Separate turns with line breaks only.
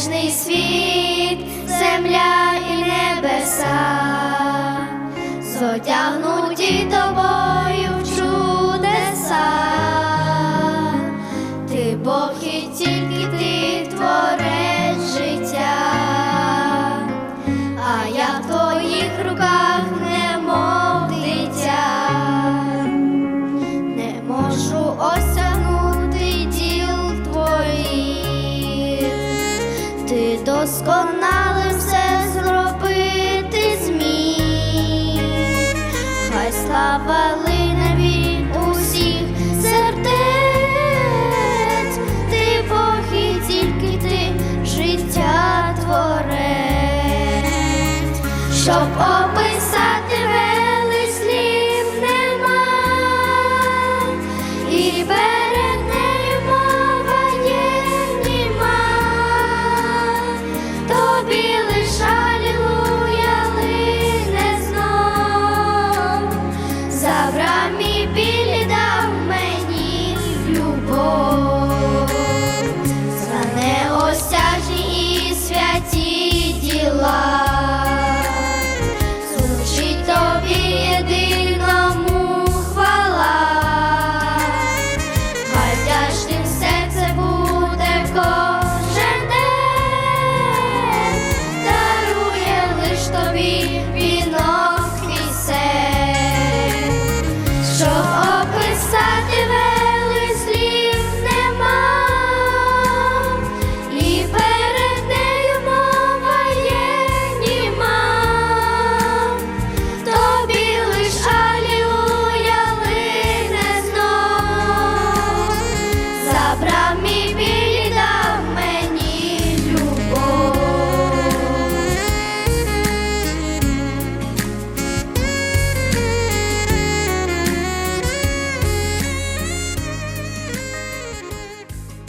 безмежний світ, земля і небеса, зотягнуті тобою. ти досконалим все зробити зміг, хай слава лине від усіх сердець, ти Бог і тільки ти життя творець, щоб описати вели слів нема і без.